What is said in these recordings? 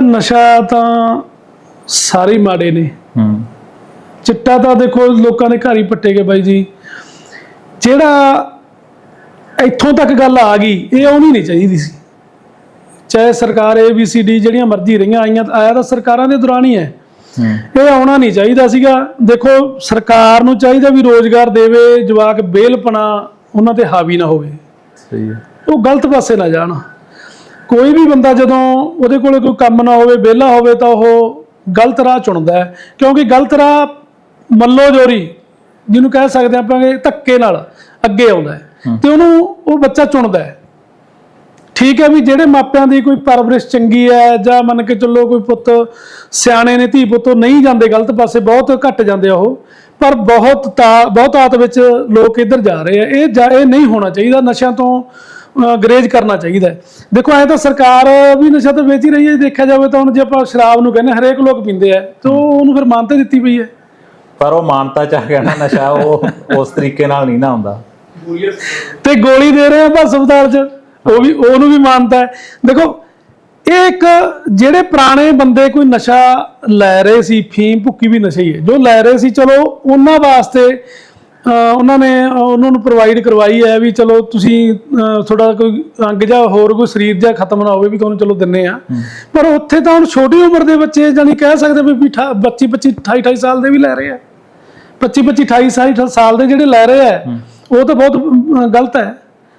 ਨਸ਼ਾ ਤਾਂ ਸਾਰੇ ਮਾੜੇ ਨੇ। ਹੂੰ। ਚਿੱਟਾ ਤਾਂ ਦੇਖੋ ਲੋਕਾਂ ਦੇ ਘਰ ਹੀ ਪੱਟੇ ਗਏ ਬਾਈ ਜੀ। ਜਿਹੜਾ ਇੱਥੋਂ ਤੱਕ ਗੱਲ ਆ ਗਈ ਇਹ ਆਉਣੀ ਨਹੀਂ ਚਾਹੀਦੀ ਸੀ। ਚਾਹੇ ਸਰਕਾਰ ABCD ਜਿਹੜੀਆਂ ਮਰਜ਼ੀ ਰਹੀਆਂ ਆਈਆਂ ਆਇਆ ਤਾਂ ਸਰਕਾਰਾਂ ਦੇ ਦੌਰਾਨ ਹੀ ਹੈ। ਹੂੰ। ਇਹ ਆਉਣਾ ਨਹੀਂ ਚਾਹੀਦਾ ਸੀਗਾ। ਦੇਖੋ ਸਰਕਾਰ ਨੂੰ ਚਾਹੀਦਾ ਵੀ ਰੋਜ਼ਗਾਰ ਦੇਵੇ ਜਵਾਕ ਬੇਲਪਣਾ ਉਹਨਾਂ ਤੇ ਹਾਵੀ ਨਾ ਹੋਵੇ। ਸਹੀ ਹੈ। ਉਹ ਗਲਤ ਪਾਸੇ ਨਾ ਜਾਣ। ਕੋਈ ਵੀ ਬੰਦਾ ਜਦੋਂ ਉਹਦੇ ਕੋਲੇ ਕੋਈ ਕੰਮ ਨਾ ਹੋਵੇ ਵਿਹਲਾ ਹੋਵੇ ਤਾਂ ਉਹ ਗਲਤ ਰਾਹ ਚੁਣਦਾ ਹੈ। ਕਿਉਂਕਿ ਗਲਤ ਰਾਹ ਮੱਲੋ ਜੋਰੀ ਜਿਹਨੂੰ ਕਹਿ ਸਕਦੇ ਆਪਾਂ ਕਿ ਧੱਕੇ ਨਾਲ ਅੱਗੇ ਆਉਂਦਾ ਹੈ। ਤੇ ਉਹਨੂੰ ਉਹ ਬੱਚਾ ਚੁਣਦਾ ਹੈ। ਠੀਕ ਹੈ ਵੀ ਜਿਹੜੇ ਮਾਪਿਆਂ ਦੀ ਕੋਈ ਪਰਵਰਿਸ਼ ਚੰਗੀ ਹੈ ਜਾਂ ਮੰਨ ਕੇ ਚੱਲੋ ਕੋਈ ਪੁੱਤ ਸਿਆਣੇ ਨੇ ਧੀ ਪੁੱਤ ਨਹੀਂ ਜਾਂਦੇ ਗਲਤ ਪਾਸੇ ਬਹੁਤ ਘੱਟ ਜਾਂਦੇ ਆ ਉਹ। ਪਰ ਬਹੁਤ ਤਾ- ਬਹੁਤਾਤ ਵਿੱਚ ਲੋਕ ਇੱਧਰ ਜਾ ਰਹੇ ਆ। ਇਹ ਇਹ ਨਹੀਂ ਹੋਣਾ ਚਾਹੀਦਾ। ਨਸ਼ਿਆਂ ਤੋਂ ਗਰੇਜ ਕਰਨਾ ਚਾਹੀਦਾ ਹੈ। ਦੇਖੋ ਐ ਤਾਂ ਸਰਕਾਰ ਵੀ ਨਸ਼ਾ ਤਾਂ ਵੇਚ ਹੀ ਰਹੀ ਹੈ। ਦੇਖਿਆ ਜਾਵੇ ਤਾਂ ਹੁਣ ਜੇ ਆਪਾਂ ਸ਼ਰਾਬ ਨੂੰ ਕਹਿੰਦੇ ਹਰੇਕ ਲੋਕ ਪੀਂਦੇ ਆ ਤੇ ਉਹ- ਉਹਨੂੰ ਫਿਰ ਮਾਨਤਾ ਦਿੱਤੀ ਪਈ ਹੈ। ਪਰ ਉਹ ਮਾਨਤਾ ਚ ਆ ਗਿਆ ਨਾ ਨਸ਼ਾ ਉਹ ਉਸ ਤਰੀਕੇ ਨਾਲ ਨਹੀਂ ਨਾ ਹੁੰਦਾ। ਤੇ ਗੋਲੀ ਦੇ ਰਹੇ ਆ ਬਸ ਹਸਪਤਾਲ 'ਚ। ਉਹ ਵੀ ਉਹਨੂੰ ਵੀ ਮਾਨਤਾ ਹੈ। ਦੇਖੋ ਇਹ ਇੱਕ ਜਿਹੜੇ ਪੁਰਾਣੇ ਬੰਦੇ ਕੋਈ ਨਸ਼ਾ ਲੈ ਰਹੇ ਸੀ ਫੀਮ ਭੁੱਕੀ ਵੀ ਨਸ਼ਾ ਹੀ ਹੈ। ਜੋ ਲੈ ਰਹੇ ਸੀ ਚਲੋ ਉਹਨਾਂ ਵਾਸਤੇ ਉਹਨਾਂ ਨੇ ਉਹਨਾਂ ਨੂੰ ਪ੍ਰੋਵਾਈਡ ਕਰਵਾਈ ਹੈ ਵੀ ਚਲੋ ਤੁਸੀਂ ਤੁਹਾਡਾ ਕੋਈ ਅੰਗ ਜਾਂ ਹੋਰ ਕੋਈ ਸਰੀਰ ਜਾਂ ਖਤਮ ਨਾ ਹੋਵੇ ਵੀ ਤੁਹਾਨੂੰ ਚਲੋ ਦਿੰਨੇ ਆ। ਪਰ ਉੱਥੇ ਤਾਂ ਹੁਣ ਛੋਟੀ ਉਮਰ ਦੇ ਬੱਚੇ ਜਾਨੀ ਕਹਿ ਸਕਦੇ ਵੀ 25 25 28 28 ਸਾਲ ਦੇ ਵੀ ਲੈ ਰਹੇ ਆ। 25 25 28 ਸਾਲ ਸਾਲ ਦੇ ਜਿਹੜੇ ਲੈ ਰਹੇ ਆ ਉਹ ਤਾਂ ਬਹੁਤ ਗਲਤ ਹੈ।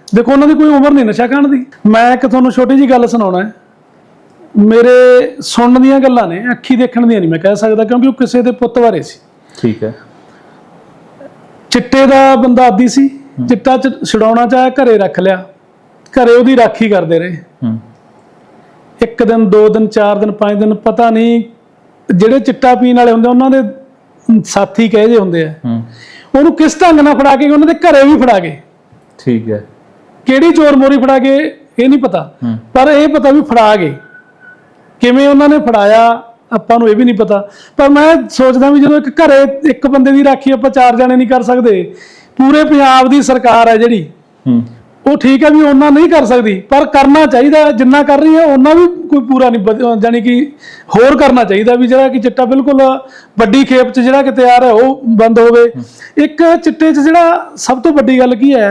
ਦੇਖੋ ਉਹਨਾਂ ਦੀ ਕੋਈ ਉਮਰ ਨਹੀਂ ਨਸ਼ਾ ਖਾਣ ਦੀ। ਮੈਂ ਇੱਕ ਤੁਹਾਨੂੰ ਛੋਟੀ ਜੀ ਗੱਲ ਸੁਣਾਉਣਾ ਹੈ। ਮੇਰੇ ਸੁਣਨ ਦੀਆਂ ਗੱਲਾਂ ਨੇ ਅੱਖੀ ਦੇਖਣ ਦੀਆਂ ਨਹੀਂ ਮੈਂ ਕਹਿ ਸਕਦਾ ਕਿਉਂਕਿ ਉਹ ਕਿਸੇ ਦੇ ਪੁੱਤ ਬਾਰੇ ਸੀ। ਠੀਕ ਹੈ। ਚਿੱਟੇ ਦਾ ਬੰਦਾ ਆਦੀ ਸੀ ਚਿੱਟਾ ਚ ਛਡਾਉਣਾ ਚਾਹਿਆ ਘਰੇ ਰੱਖ ਲਿਆ। ਘਰੇ ਉਹਦੀ ਰਾਖੀ ਕਰਦੇ ਰਹੇ। ਇੱਕ ਦਿਨ ਦੋ ਦਿਨ ਚਾਰ ਦਿਨ ਪੰਜ ਦਿਨ ਪਤਾ ਨਹੀਂ ਜਿਹੜੇ ਚਿੱਟਾ ਪੀਣ ਵਾਲੇ ਹੁੰਦੇ ਉਹਨਾਂ ਦੇ ਸਾਥੀ ਕਹੇ ਜੇ ਹੁੰਦੇ ਆ। ਉਹਨੂੰ ਕਿਸ ਢੰਗ ਨਾਲ ਫੜਾ ਕੇ ਉਹਨਾਂ ਦੇ ਘਰੇ ਵੀ ਫੜਾ ਗਏ। ਠੀਕ ਹੈ। ਕਿਹੜੀ ਚੋਰ ਮੋਰੀ ਫੜਾ ਕੇ ਇਹ ਨਹੀਂ ਪਤਾ। ਪਰ ਇਹ ਪਤਾ ਵੀ ਫੜਾ ਗਏ। ਕਿਵੇਂ ਉਹਨਾਂ ਨੇ ਫੜਾਇਆ ਆਪਾਂ ਨੂੰ ਇਹ ਵੀ ਨਹੀਂ ਪਤਾ। ਪਰ ਮੈਂ ਸੋਚਦਾ ਵੀ ਜਦੋਂ ਇੱਕ ਘਰੇ ਇੱਕ ਬੰਦੇ ਦੀ ਰਾਖੀ ਆਪਾਂ ਚਾਰ ਜਣੇ ਨਹੀਂ ਕਰ ਸਕਦੇ ਪੂਰੇ ਪੰਜਾਬ ਦੀ ਸਰਕਾਰ ਹੈ ਜਿਹੜੀ ਉਹ ਠੀਕ ਹੈ ਵੀ ਉਹਨਾਂ ਨਹੀਂ ਕਰ ਸਕਦੀ ਪਰ ਕਰਨਾ ਚਾਹੀਦਾ ਜਿੰਨਾ ਕਰ ਰਹੀ ਹੈ ਉਹਨਾਂ ਵੀ ਕੋਈ ਪੂਰਾ ਨਹੀਂ ਜਾਣੀ ਕਿ ਹੋਰ ਕਰਨਾ ਚਾਹੀਦਾ ਵੀ ਜਿਹੜਾ ਕਿ ਚਿੱਟਾ ਬਿਲਕੁਲ ਵੱਡੀ ਖੇਪ 'ਚ ਜਿਹੜਾ ਕਿ ਤਿਆਰ ਹੈ ਉਹ ਬੰਦ ਹੋਵੇ। ਇੱਕ ਚਿੱਟੇ 'ਚ ਜਿਹੜਾ ਸਭ ਤੋਂ ਵੱਡੀ ਗੱਲ ਕੀ ਹੈ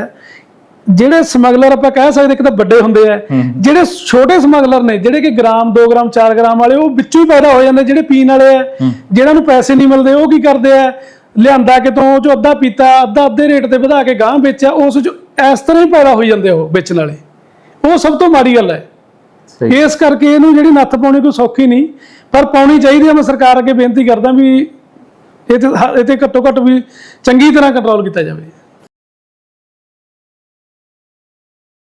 ਜਿਹੜੇ ਸਮਗਲਰ ਆਪਾਂ ਕਹਿ ਸਕਦੇ ਇੱਕ ਤਾਂ ਵੱਡੇ ਹੁੰਦੇ ਆ ਜਿਹੜੇ ਛੋਟੇ ਸਮਗਲਰ ਨੇ ਜਿਹੜੇ ਕਿ ਗ੍ਰਾਮ 2 ਗ੍ਰਾਮ 4 ਗ੍ਰਾਮ ਵਾਲੇ ਉਹ ਵਿੱਚੋਂ ਹੀ ਪੈਦਾ ਹੋ ਜਾਂਦੇ ਜਿਹੜੇ ਪੀਣ ਵਾਲੇ ਆ ਜਿਹਨਾਂ ਨੂੰ ਪੈਸੇ ਨਹੀਂ ਮਿਲਦੇ ਉਹ ਕੀ ਕਰਦੇ ਆ? ਲਿਆਂਦਾ ਕਿਤੋਂ ਉਹ ਚੋਂ ਅੱਧਾ ਪੀਤਾ ਅੱਧਾ ਅੱਧੇ ਰੇਟ ਤੇ ਵਧਾ ਕੇ ਗਾਂ ਵੇਚਿਆ ਉਸ ਚ ਇਸ ਤਰ੍ਹਾਂ ਹੀ ਪੈਦਾ ਹੋਈ ਜਾਂਦੇ ਉਹ ਵੇਚਣ ਵਾਲੇ। ਉਹ ਸਭ ਤੋਂ ਮਾੜੀ ਗੱਲ ਹੈ। ਇਸ ਕਰਕੇ ਇਹਨੂੰ ਜਿਹੜੀ ਨੱਥ ਪਾਉਣੀ ਕੋਈ ਸੌਖੀ ਨਹੀਂ ਪਰ ਪਾਉਣੀ ਚਾਹੀਦੀ ਹੈ ਮੈਂ ਸਰਕਾਰ ਅੱਗੇ ਬੇਨਤੀ ਕਰਦਾ ਵੀ ਇਹ ਤੇ ਇਹ ਤੇ ਘੱਟੋ ਘੱਟ ਵੀ ਚੰਗੀ ਤਰ੍ਹਾਂ ਕੰਟਰੋਲ ਕੀਤਾ ਜਾਵੇ।